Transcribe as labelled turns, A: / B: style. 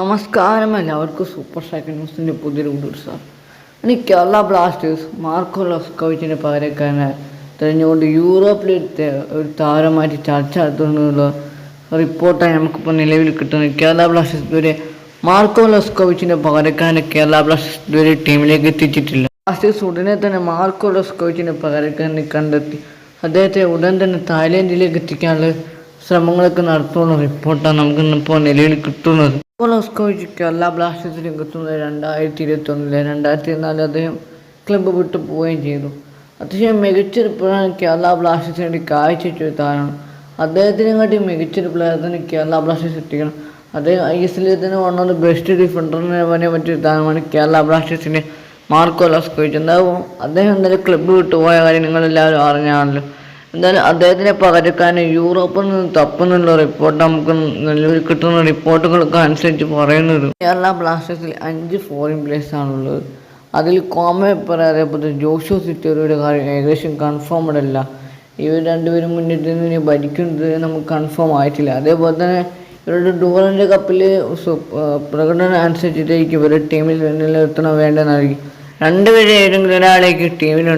A: നമസ്കാരം. എല്ലാവർക്കും super second ന്യൂസിന്റെ പുതിയൊരു ഗുഡ് സാർ. ഇനി കേരള ബ്ലാസ്റ്റേഴ്സ് മാർക്കോ ലസ്കോവിച്ചിനെ പകരക്കാരനെ തെരഞ്ഞുകൊണ്ട് യൂറോപ്പിലെ ഒരു താരമായിട്ട് ചർച്ച നടത്തുന്നുള്ള റിപ്പോർട്ടായി നമുക്കിപ്പോൾ നിലവിൽ കിട്ടുന്നത് കേരള ബ്ലാസ്റ്റേഴ്സ് ഇതുവരെ മാർക്കോ ലസ്കോവിച്ചിനെ പകരക്കാരനെ കേരള ബ്ലാസ്റ്റേഴ്സ് ഇതുവരെ ടീമിലേക്ക് എത്തിച്ചിട്ടില്ല. ബ്ലാസ്റ്റേഴ്സ് ഉടനെ തന്നെ മാർക്കോ ലസ്കോവിച്ചിനെ പകരക്കാരനെ കണ്ടെത്തി അദ്ദേഹത്തെ ഉടൻ തന്നെ തായ്ലൻഡിലേക്ക് എത്തിക്കാനുള്ള ശ്രമങ്ങളൊക്കെ നടത്തുന്ന റിപ്പോർട്ടാണ് നമുക്ക് ഇപ്പോൾ നിലയിൽ കിട്ടുന്നത് പോളോസ്കോവിച്ച് കേരള രംഗത്തുന്നത് രണ്ടായിരത്തി ഇരുപത്തി ഒന്നിലെ രണ്ടായിരത്തി ഇരുന്നാലിൽ അദ്ദേഹം ക്ലബ്ബ് വിട്ടു പോവുകയും ചെയ്തു. അത്യാവശ്യം മികച്ചൊരു പ്ലെയറാണ് കേരള ബ്ലാസ്റ്റേഴ്സിന് വേണ്ടി കാഴ്ചവെച്ച താരമാണ്. അദ്ദേഹത്തിനെ കാട്ടി മികച്ചൊരു പ്ലെയർ തന്നെ കേരള ബ്ലാസ്റ്റേഴ്സ് എത്തിക്കണം അദ്ദേഹം ഐ എസ് എല്ലിൽ തന്നെ വൺ ഓഫ് ബെസ്റ്റ് ഡിഫൻഡറിനെ പറയാൻ പറ്റിയ താരമാണ് കേരള ബ്ലാസ്റ്റേഴ്സിന്റെ മാർക്കോ ലാസ്കോവിച്ച് എന്താകും അദ്ദേഹം എന്തായാലും ക്ലബ്ബ് വിട്ടുപോയ കാര്യം നിങ്ങളെല്ലാവരും അറിഞ്ഞാണല്ലോ. എന്തായാലും അദ്ദേഹത്തിനെ പകരക്കാൻ യൂറോപ്പിൽ നിന്ന് തപ്പുന്നുള്ള റിപ്പോർട്ട് നമുക്ക് നിലവിൽ കിട്ടുന്ന റിപ്പോർട്ടുകൾക്ക് അനുസരിച്ച് പറയുന്നത്. കേരള ബ്ലാസ്റ്റേഴ്സിൽ അഞ്ച് ഫോറിൻ പ്ലേസ് ആണുള്ളത്. അതിൽ കോമ പറയാതെ ജോഷു സിറ്റോറിയുടെ കാര്യം ഏകദേശം കൺഫേംഡ് അല്ല. ഇവർ രണ്ടുപേരും മുന്നിട്ട് നിന്ന് ഭരിക്കുന്നത് നമുക്ക് കൺഫേം ആയിട്ടില്ല. അതേപോലെ തന്നെ ഇവരുടെ ഡൂറന്റെ കപ്പിൽ പ്രകടനം അനുസരിച്ചിട്ടായിരിക്കും ഇവരുടെ ടീമിൽ നിലനിർത്തണം വേണ്ടെന്നായിരിക്കും രണ്ടുപേരെ ഏതെങ്കിലും ഒരാളേക്ക് ടീമിലുണ്ട്